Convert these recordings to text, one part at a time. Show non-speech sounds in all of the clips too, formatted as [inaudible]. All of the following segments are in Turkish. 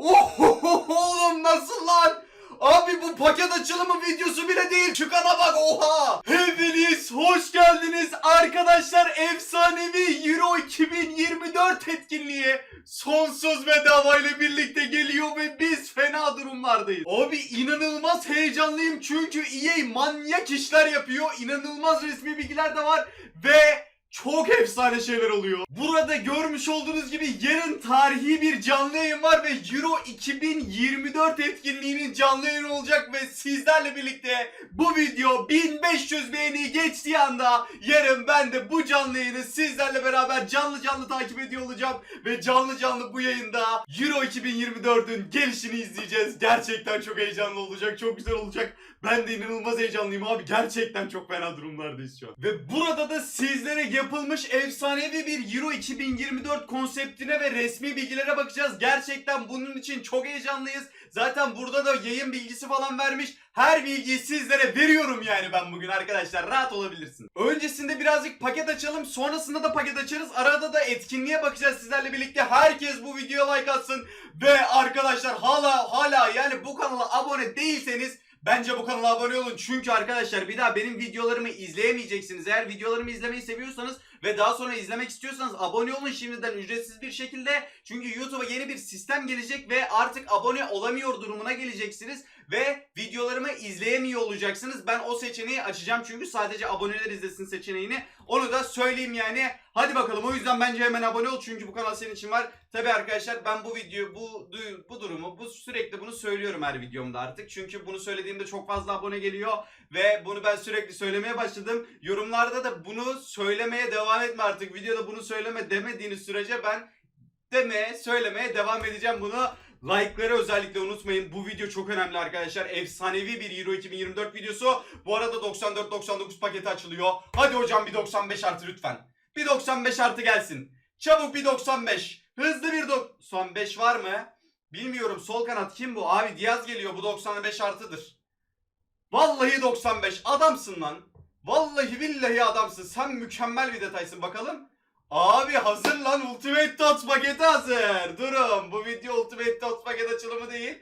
Oho oğlum nasıl lan? Abi bu paket açılımı videosu bile değil. Çıkana bak oha. Hepiniz hoş geldiniz arkadaşlar. Efsanevi Euro 2024 etkinliği sonsuz bedava ile birlikte geliyor ve biz fena durumlardayız. Abi inanılmaz heyecanlıyım çünkü EA manyak işler yapıyor. İnanılmaz resmi bilgiler de var ve çok efsane şeyler oluyor. Burada görmüş olduğunuz gibi yarın tarihi bir canlı yayın var ve Euro 2024 etkinliğinin canlı yayını olacak ve sizlerle birlikte bu video 1500 beğeni geçtiği anda yarın ben de bu canlı yayını sizlerle beraber canlı canlı takip ediyor olacağım ve canlı canlı bu yayında Euro 2024'ün gelişini izleyeceğiz. Gerçekten çok heyecanlı olacak, çok güzel olacak. Ben de inanılmaz heyecanlıyım abi. Gerçekten çok fena durumlardayız şu an. Ve burada da sizlere yapılmış efsanevi bir Euro 2024 konseptine ve resmi bilgilere bakacağız. Gerçekten bunun için çok heyecanlıyız. Zaten burada da yayın bilgisi falan vermiş. Her bilgiyi sizlere veriyorum yani ben bugün arkadaşlar. Rahat olabilirsiniz. Öncesinde birazcık paket açalım. Sonrasında da paket açarız. Arada da etkinliğe bakacağız sizlerle birlikte. Herkes bu videoya like atsın. Ve arkadaşlar hala hala yani bu kanala abone değilseniz Bence bu kanala abone olun çünkü arkadaşlar bir daha benim videolarımı izleyemeyeceksiniz. Eğer videolarımı izlemeyi seviyorsanız ve daha sonra izlemek istiyorsanız abone olun şimdiden ücretsiz bir şekilde. Çünkü YouTube'a yeni bir sistem gelecek ve artık abone olamıyor durumuna geleceksiniz. Ve videolarımı izleyemiyor olacaksınız. Ben o seçeneği açacağım çünkü sadece aboneler izlesin seçeneğini. Onu da söyleyeyim yani. Hadi bakalım o yüzden bence hemen abone ol çünkü bu kanal senin için var. Tabi arkadaşlar ben bu video bu bu durumu bu sürekli bunu söylüyorum her videomda artık. Çünkü bunu söylediğimde çok fazla abone geliyor ve bunu ben sürekli söylemeye başladım. Yorumlarda da bunu söylemeye devam etme artık. Videoda bunu söyleme demediğiniz sürece ben demeye, söylemeye devam edeceğim bunu. Like'ları özellikle unutmayın. Bu video çok önemli arkadaşlar. Efsanevi bir Euro 2024 videosu. Bu arada 94-99 paketi açılıyor. Hadi hocam bir 95 artı lütfen. Bir 95 artı gelsin. Çabuk bir 95. Hızlı bir 95 var mı? Bilmiyorum sol kanat kim bu? Abi Diaz geliyor bu 95 artıdır. Vallahi 95 adamsın lan. Vallahi billahi adamsın. Sen mükemmel bir detaysın bakalım. Abi hazır lan Ultimate Tots paketi hazır. Durun bu video Ultimate Tots paket açılımı değil.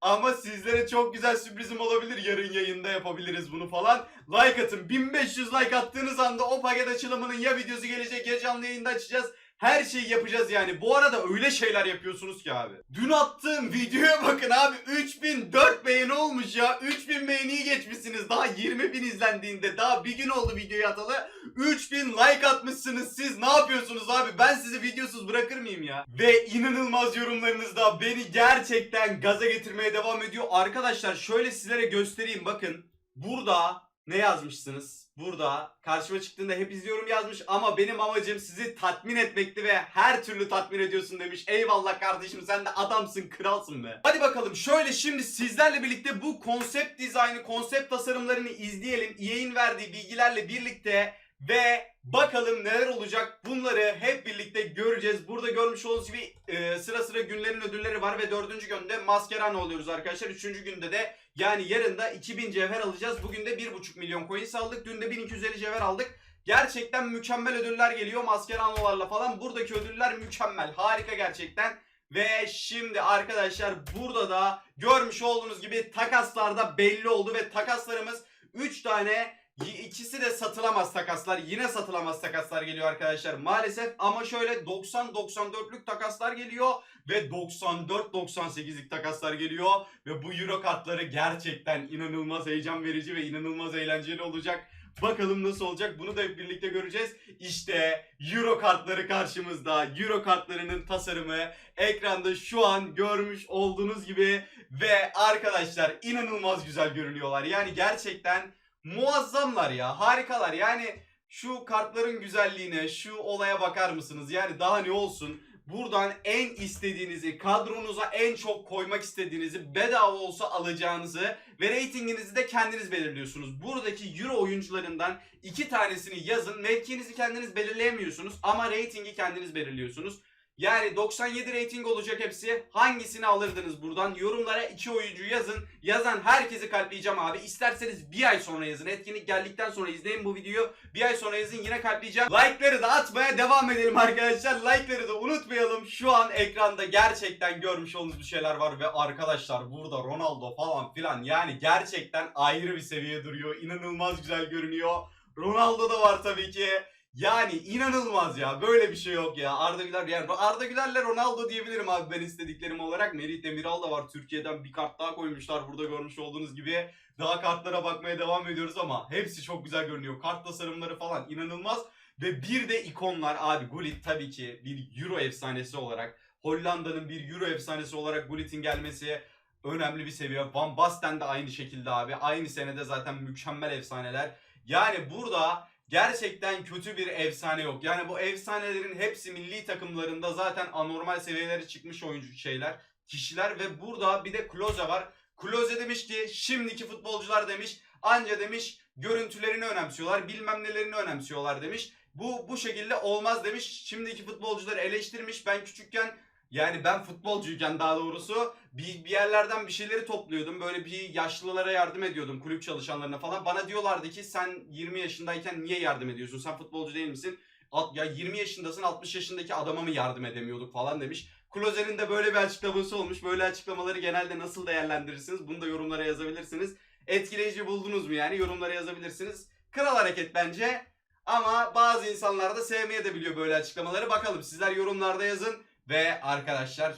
Ama sizlere çok güzel sürprizim olabilir. Yarın yayında yapabiliriz bunu falan. Like atın. 1500 like attığınız anda o paket açılımının ya videosu gelecek ya canlı yayında açacağız. Her şeyi yapacağız yani. Bu arada öyle şeyler yapıyorsunuz ki abi. Dün attığım videoya bakın abi. 3004 beğeni olmuş ya. 3000 beğeniyi geçmişsiniz. Daha 20.000 izlendiğinde. Daha bir gün oldu videoyu atalı. 3000 like atmışsınız. Siz ne yapıyorsunuz abi? Ben sizi videosuz bırakır mıyım ya? Ve inanılmaz yorumlarınız da beni gerçekten gaza getirmeye devam ediyor. Arkadaşlar şöyle sizlere göstereyim. Bakın burada ne yazmışsınız? Burada karşıma çıktığında hep izliyorum yazmış ama benim amacım sizi tatmin etmekti ve her türlü tatmin ediyorsun demiş. Eyvallah kardeşim sen de adamsın kralsın be. Hadi bakalım şöyle şimdi sizlerle birlikte bu konsept dizaynı, konsept tasarımlarını izleyelim. EA'in verdiği bilgilerle birlikte ve bakalım neler olacak bunları hep birlikte göreceğiz. Burada görmüş olduğunuz gibi e, sıra sıra günlerin ödülleri var ve dördüncü günde maskerano oluyoruz arkadaşlar. Üçüncü günde de yani yarın da 2000 cevher alacağız. Bugün de 1,5 milyon coins aldık. Dün de 1250 cevher aldık. Gerçekten mükemmel ödüller geliyor maskeranolarla falan. Buradaki ödüller mükemmel. Harika gerçekten. Ve şimdi arkadaşlar burada da görmüş olduğunuz gibi takaslarda belli oldu ve takaslarımız 3 tane ikisi de satılamaz takaslar. Yine satılamaz takaslar geliyor arkadaşlar maalesef. Ama şöyle 90-94'lük takaslar geliyor ve 94-98'lik takaslar geliyor. Ve bu euro kartları gerçekten inanılmaz heyecan verici ve inanılmaz eğlenceli olacak. Bakalım nasıl olacak bunu da hep birlikte göreceğiz. İşte euro kartları karşımızda. Euro kartlarının tasarımı ekranda şu an görmüş olduğunuz gibi. Ve arkadaşlar inanılmaz güzel görünüyorlar. Yani gerçekten muazzamlar ya harikalar. Yani şu kartların güzelliğine şu olaya bakar mısınız? Yani daha ne olsun? Buradan en istediğinizi, kadronuza en çok koymak istediğinizi, bedava olsa alacağınızı ve reytinginizi de kendiniz belirliyorsunuz. Buradaki Euro oyuncularından iki tanesini yazın. Mevkinizi kendiniz belirleyemiyorsunuz ama reytingi kendiniz belirliyorsunuz. Yani 97 rating olacak hepsi. Hangisini alırdınız buradan? Yorumlara iki oyuncu yazın. Yazan herkesi kalpleyeceğim abi. İsterseniz bir ay sonra yazın. Etkinlik geldikten sonra izleyin bu videoyu. Bir ay sonra yazın yine kalpleyeceğim. Like'ları da atmaya devam edelim arkadaşlar. Like'ları da unutmayalım. Şu an ekranda gerçekten görmüş olduğunuz bir şeyler var. Ve arkadaşlar burada Ronaldo falan filan yani gerçekten ayrı bir seviye duruyor. İnanılmaz güzel görünüyor. Ronaldo da var tabii ki. Yani inanılmaz ya. Böyle bir şey yok ya. Arda Güler yani Arda Güler'le Ronaldo diyebilirim abi ben istediklerim olarak. Merih Demiral da var. Türkiye'den bir kart daha koymuşlar. Burada görmüş olduğunuz gibi. Daha kartlara bakmaya devam ediyoruz ama hepsi çok güzel görünüyor. Kart tasarımları falan inanılmaz. Ve bir de ikonlar abi. Gullit tabii ki bir Euro efsanesi olarak. Hollanda'nın bir Euro efsanesi olarak Gullit'in gelmesi önemli bir seviye. Van Basten de aynı şekilde abi. Aynı senede zaten mükemmel efsaneler. Yani burada gerçekten kötü bir efsane yok. Yani bu efsanelerin hepsi milli takımlarında zaten anormal seviyelere çıkmış oyuncu şeyler, kişiler ve burada bir de Klose var. Klose demiş ki şimdiki futbolcular demiş anca demiş görüntülerini önemsiyorlar, bilmem nelerini önemsiyorlar demiş. Bu bu şekilde olmaz demiş. Şimdiki futbolcuları eleştirmiş. Ben küçükken yani ben futbolcuyken daha doğrusu bir, bir yerlerden bir şeyleri topluyordum. Böyle bir yaşlılara yardım ediyordum kulüp çalışanlarına falan. Bana diyorlardı ki sen 20 yaşındayken niye yardım ediyorsun? Sen futbolcu değil misin? Alt, ya 20 yaşındasın 60 yaşındaki adama mı yardım edemiyorduk falan demiş. Klose'nin de böyle bir açıklaması olmuş. Böyle açıklamaları genelde nasıl değerlendirirsiniz? Bunu da yorumlara yazabilirsiniz. Etkileyici buldunuz mu yani? Yorumlara yazabilirsiniz. Kral hareket bence. Ama bazı insanlar da sevmeye de biliyor böyle açıklamaları. Bakalım sizler yorumlarda yazın. Ve arkadaşlar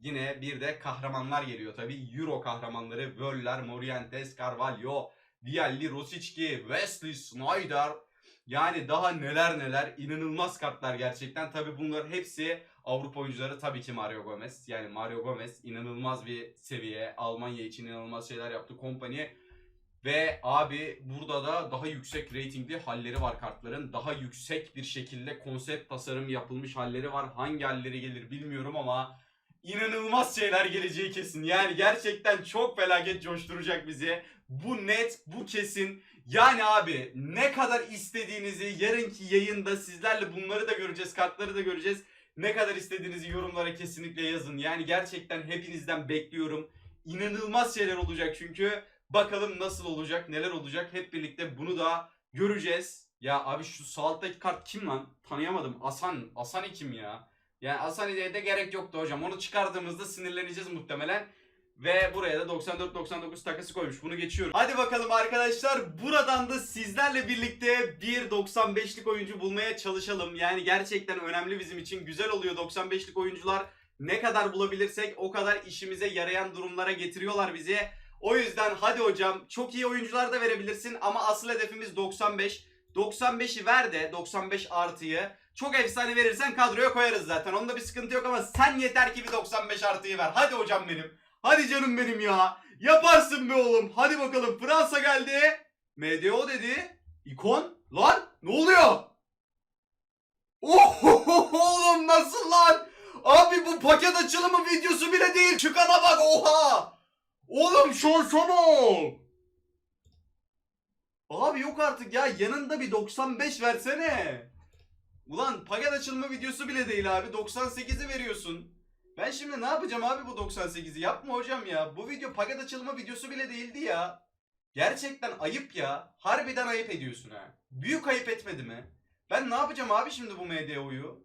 yine bir de kahramanlar geliyor tabi. Euro kahramanları Wöller, Morientes, Carvalho, Vialli, Rosicki, Wesley Snyder. Yani daha neler neler inanılmaz kartlar gerçekten. Tabi bunların hepsi Avrupa oyuncuları tabii ki Mario Gomez. Yani Mario Gomez inanılmaz bir seviye. Almanya için inanılmaz şeyler yaptı. Kompany ve abi burada da daha yüksek ratingli halleri var kartların. Daha yüksek bir şekilde konsept tasarım yapılmış halleri var. Hangi halleri gelir bilmiyorum ama inanılmaz şeyler geleceği kesin. Yani gerçekten çok felaket coşturacak bizi. Bu net, bu kesin. Yani abi ne kadar istediğinizi yarınki yayında sizlerle bunları da göreceğiz, kartları da göreceğiz. Ne kadar istediğinizi yorumlara kesinlikle yazın. Yani gerçekten hepinizden bekliyorum. İnanılmaz şeyler olacak çünkü. Bakalım nasıl olacak, neler olacak. Hep birlikte bunu da göreceğiz. Ya abi şu sağ kart kim lan? Tanıyamadım. Asan, Asani kim ya? Yani Asani'ye de gerek yoktu hocam. Onu çıkardığımızda sinirleneceğiz muhtemelen. Ve buraya da 94-99 takası koymuş. Bunu geçiyorum. Hadi bakalım arkadaşlar. Buradan da sizlerle birlikte bir 95'lik oyuncu bulmaya çalışalım. Yani gerçekten önemli bizim için. Güzel oluyor 95'lik oyuncular. Ne kadar bulabilirsek o kadar işimize yarayan durumlara getiriyorlar bizi. O yüzden hadi hocam çok iyi oyuncular da verebilirsin ama asıl hedefimiz 95. 95'i ver de 95 artıyı. Çok efsane verirsen kadroya koyarız zaten. Onda bir sıkıntı yok ama sen yeter ki bir 95 artıyı ver. Hadi hocam benim. Hadi canım benim ya. Yaparsın be oğlum. Hadi bakalım Fransa geldi. MDO dedi. İkon. Lan ne oluyor? Oh oğlum nasıl lan? Abi bu paket açılımı videosu bile değil. Çıkana bak oha. Oğlum şansana. Abi yok artık ya yanında bir 95 versene. Ulan paket açılma videosu bile değil abi 98'i veriyorsun. Ben şimdi ne yapacağım abi bu 98'i yapma hocam ya. Bu video paket açılma videosu bile değildi ya. Gerçekten ayıp ya. Harbiden ayıp ediyorsun ha. Büyük ayıp etmedi mi? Ben ne yapacağım abi şimdi bu MDO'yu?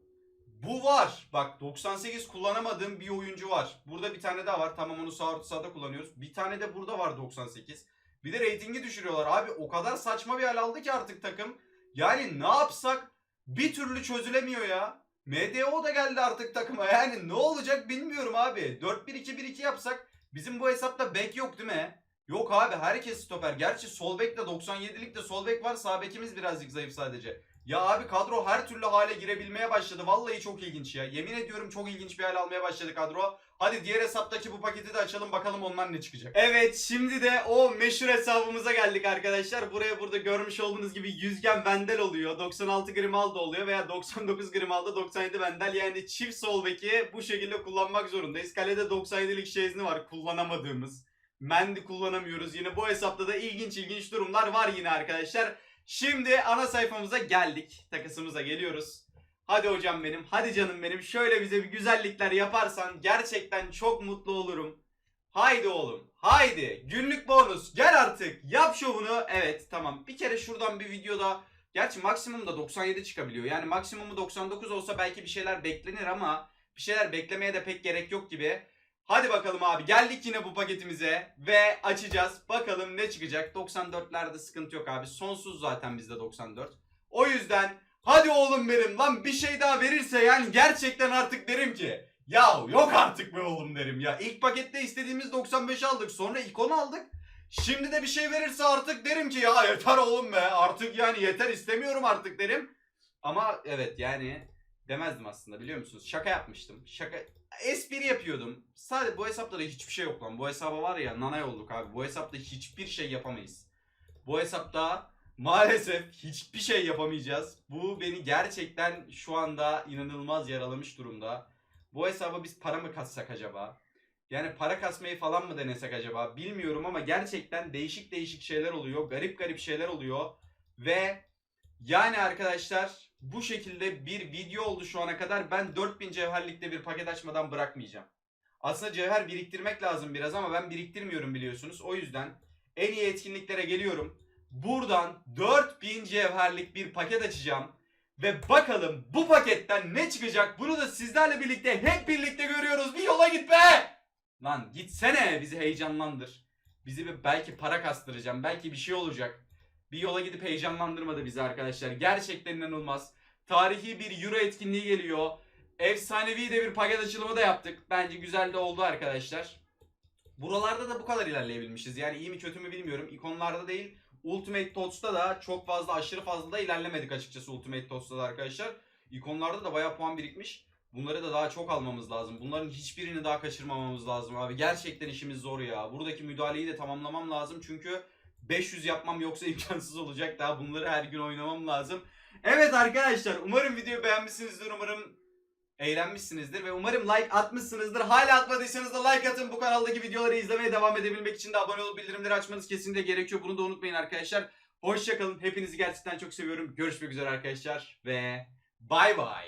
Bu var. Bak 98 kullanamadığım bir oyuncu var. Burada bir tane daha var. Tamam onu sağ orta sahada kullanıyoruz. Bir tane de burada var 98. Bir de reytingi düşürüyorlar. Abi o kadar saçma bir hal aldı ki artık takım. Yani ne yapsak bir türlü çözülemiyor ya. MDO da geldi artık takıma. Yani ne olacak bilmiyorum abi. 4-1-2-1-2 yapsak bizim bu hesapta bek yok değil mi? Yok abi herkes stoper. Gerçi sol bekle 97'likte sol bek var. Sağ bekimiz birazcık zayıf sadece. Ya abi kadro her türlü hale girebilmeye başladı. Vallahi çok ilginç ya. Yemin ediyorum çok ilginç bir hal almaya başladı kadro. Hadi diğer hesaptaki bu paketi de açalım bakalım ondan ne çıkacak. Evet şimdi de o meşhur hesabımıza geldik arkadaşlar. Buraya burada görmüş olduğunuz gibi yüzgen Vendel oluyor. 96 Grimaldo oluyor veya 99 Grimaldo 97 Vendel. Yani çift sol beki bu şekilde kullanmak zorundayız. Kalede 97'lik Şezni var kullanamadığımız. Mendy kullanamıyoruz. Yine bu hesapta da ilginç ilginç durumlar var yine arkadaşlar. Şimdi ana sayfamıza geldik. Takısımıza geliyoruz. Hadi hocam benim, hadi canım benim. Şöyle bize bir güzellikler yaparsan gerçekten çok mutlu olurum. Haydi oğlum, haydi. Günlük bonus, gel artık. Yap şovunu. Evet, tamam. Bir kere şuradan bir videoda Gerçi maksimum da 97 çıkabiliyor. Yani maksimumu 99 olsa belki bir şeyler beklenir ama bir şeyler beklemeye de pek gerek yok gibi. Hadi bakalım abi geldik yine bu paketimize ve açacağız. Bakalım ne çıkacak. 94'lerde sıkıntı yok abi. Sonsuz zaten bizde 94. O yüzden hadi oğlum benim lan bir şey daha verirse yani gerçekten artık derim ki ya yok artık be oğlum derim ya. İlk pakette istediğimiz 95 aldık sonra ikon aldık. Şimdi de bir şey verirse artık derim ki ya yeter oğlum be artık yani yeter istemiyorum artık derim. Ama evet yani demezdim aslında biliyor musunuz? Şaka yapmıştım. Şaka espri yapıyordum. Sadece bu hesapta da hiçbir şey yok lan. Bu hesaba var ya nanay olduk abi. Bu hesapta hiçbir şey yapamayız. Bu hesapta maalesef hiçbir şey yapamayacağız. Bu beni gerçekten şu anda inanılmaz yaralamış durumda. Bu hesaba biz para mı katsak acaba? Yani para kasmayı falan mı denesek acaba? Bilmiyorum ama gerçekten değişik değişik şeyler oluyor. Garip garip şeyler oluyor. Ve yani arkadaşlar bu şekilde bir video oldu şu ana kadar. Ben 4000 cevherlikte bir paket açmadan bırakmayacağım. Aslında cevher biriktirmek lazım biraz ama ben biriktirmiyorum biliyorsunuz. O yüzden en iyi etkinliklere geliyorum. Buradan 4000 cevherlik bir paket açacağım. Ve bakalım bu paketten ne çıkacak? Bunu da sizlerle birlikte hep birlikte görüyoruz. Bir yola git be! Lan gitsene bizi heyecanlandır. Bizi bir belki para kastıracağım. Belki bir şey olacak. Bir yola gidip heyecanlandırmadı bizi arkadaşlar. Gerçekten inanılmaz. Tarihi bir Euro etkinliği geliyor. Efsanevi de bir paket açılımı da yaptık. Bence güzel de oldu arkadaşlar. Buralarda da bu kadar ilerleyebilmişiz. Yani iyi mi kötü mü bilmiyorum. İkonlarda değil. Ultimate Toads'ta da çok fazla aşırı fazla da ilerlemedik açıkçası Ultimate Toads'ta da arkadaşlar. İkonlarda da bayağı puan birikmiş. Bunları da daha çok almamız lazım. Bunların hiçbirini daha kaçırmamamız lazım abi. Gerçekten işimiz zor ya. Buradaki müdahaleyi de tamamlamam lazım. Çünkü 500 yapmam yoksa [laughs] imkansız olacak. Daha bunları her gün oynamam lazım. Evet arkadaşlar umarım videoyu beğenmişsinizdir. Umarım eğlenmişsinizdir ve umarım like atmışsınızdır. Hala atmadıysanız da like atın. Bu kanaldaki videoları izlemeye devam edebilmek için de abone olup bildirimleri açmanız kesinlikle gerekiyor. Bunu da unutmayın arkadaşlar. Hoşçakalın. Hepinizi gerçekten çok seviyorum. Görüşmek üzere arkadaşlar ve bay bay.